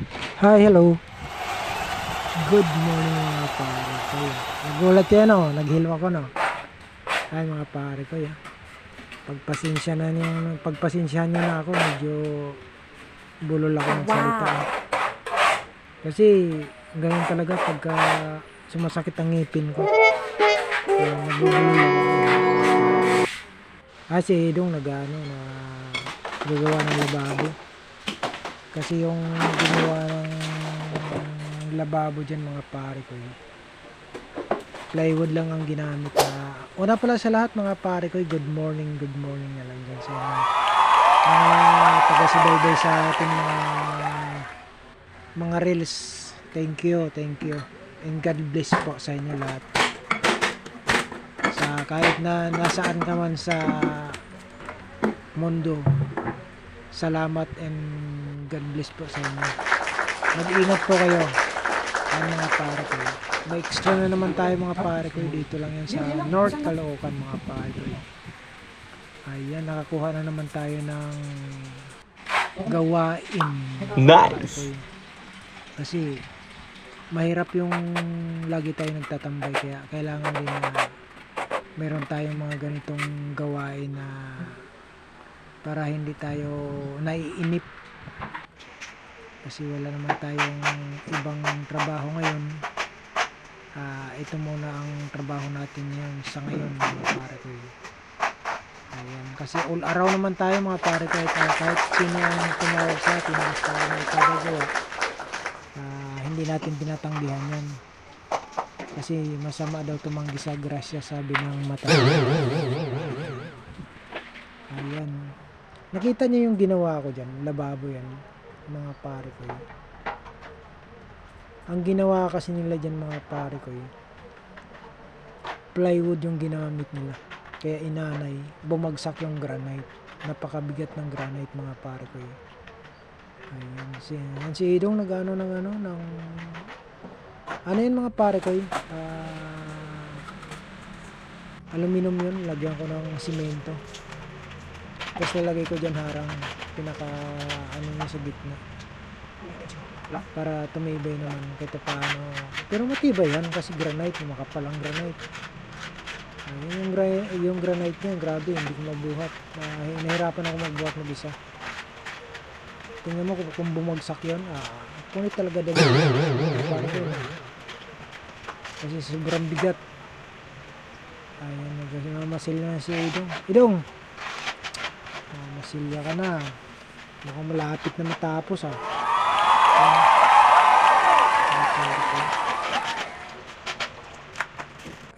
Hi, hello. Good morning mga pare ko. Nagulat yan oh, naghilo ako no. Hi mga pare ko ya. Pagpasensya na niyo, pagpasensyahan niyo na ako, medyo bulol ako ng salita. eh. Kasi ganun talaga pagka sumasakit ang ngipin ko. Kaya nabubulol ako. Ah, si Edong nag-ano na gagawa ng lababo. Kasi yung ginawa ng lababo dyan mga pare ko. Plywood lang ang ginamit na. Una pala sa lahat mga pare ko, good morning, good morning na lang dyan sa inyo. Mga taga-subaybay sa ating mga mga reels. Thank you, thank you. And God bless po sa inyo lahat. Sa kahit na nasaan ka man sa mundo, salamat and God bless po sa inyo. Mag-ingat po kayo ang mga pare ko. May extra na naman tayo mga pare ko. Dito lang yan sa North Caloocan mga pare ko. Ayan, nakakuha na naman tayo ng gawain. Nice. Kasi mahirap yung lagi tayo nagtatambay kaya kailangan din na meron tayong mga ganitong gawain na para hindi tayo naiinip. Kasi wala naman tayong ibang trabaho ngayon. Ah, ito muna ang trabaho natin ngayon sa ngayon mga pare ko. Ayan. kasi all araw naman tayo mga pare ko. Kahit, kahit sino ang tumawag sa atin basta may kagagawa ah, hindi natin tinatanggihan yan. Kasi masama daw tumanggi sa grasya sabi ng mata nakita niyo yung ginawa ko dyan lababo yan mga pare ko yun. ang ginawa kasi nila dyan mga pare ko yun, plywood yung ginamit nila kaya inanay bumagsak yung granite napakabigat ng granite mga pare ko yun. Ayan, si, ayan, si Idong nag-ano ng ano, ng, ano yun mga pare ko yun, ah, aluminum yun, lagyan ko ng simento. Tapos nilagay ko dyan harang, pinaka, ano niya sa gitna. Para tumibay naman, kahit paano. Pero matibay yan, kasi granite, makapal ang granite. Ayun yung, gra- yung granite niya, grabe, hindi ko mabuhat. Ah, nahirapan ako magbuhat mag-isa. Tingnan mo kung, bumagsak yun, ah, punit talaga dali. Kasi sobrang bigat. Ayan, nagmamasil na si Idong. Idong! Ah, masilya ka na. Mukhang malapit na matapos ah.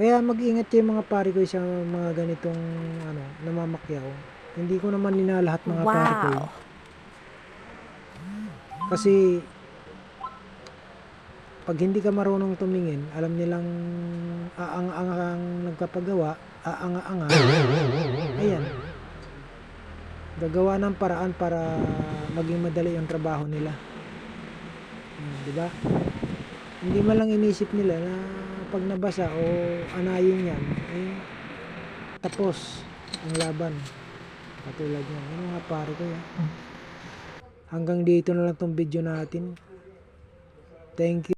Kaya mag-ingat kayo mga pare ko sa mga ganitong ano, namamakyaw. Hindi ko naman linalahat mga pare ko. Wow. Kasi pag hindi ka marunong tumingin, alam nilang aang-ang ang nagpapagawa, aanga-anga. Ayan. Gagawa ng paraan para maging madali yung trabaho nila. Hmm, di ba? Hindi man lang inisip nila na pag nabasa o anayin yan, eh, tapos ang laban. Katulad yan. Yung mga pare ko yan. Hanggang dito na lang tong video natin. Thank you.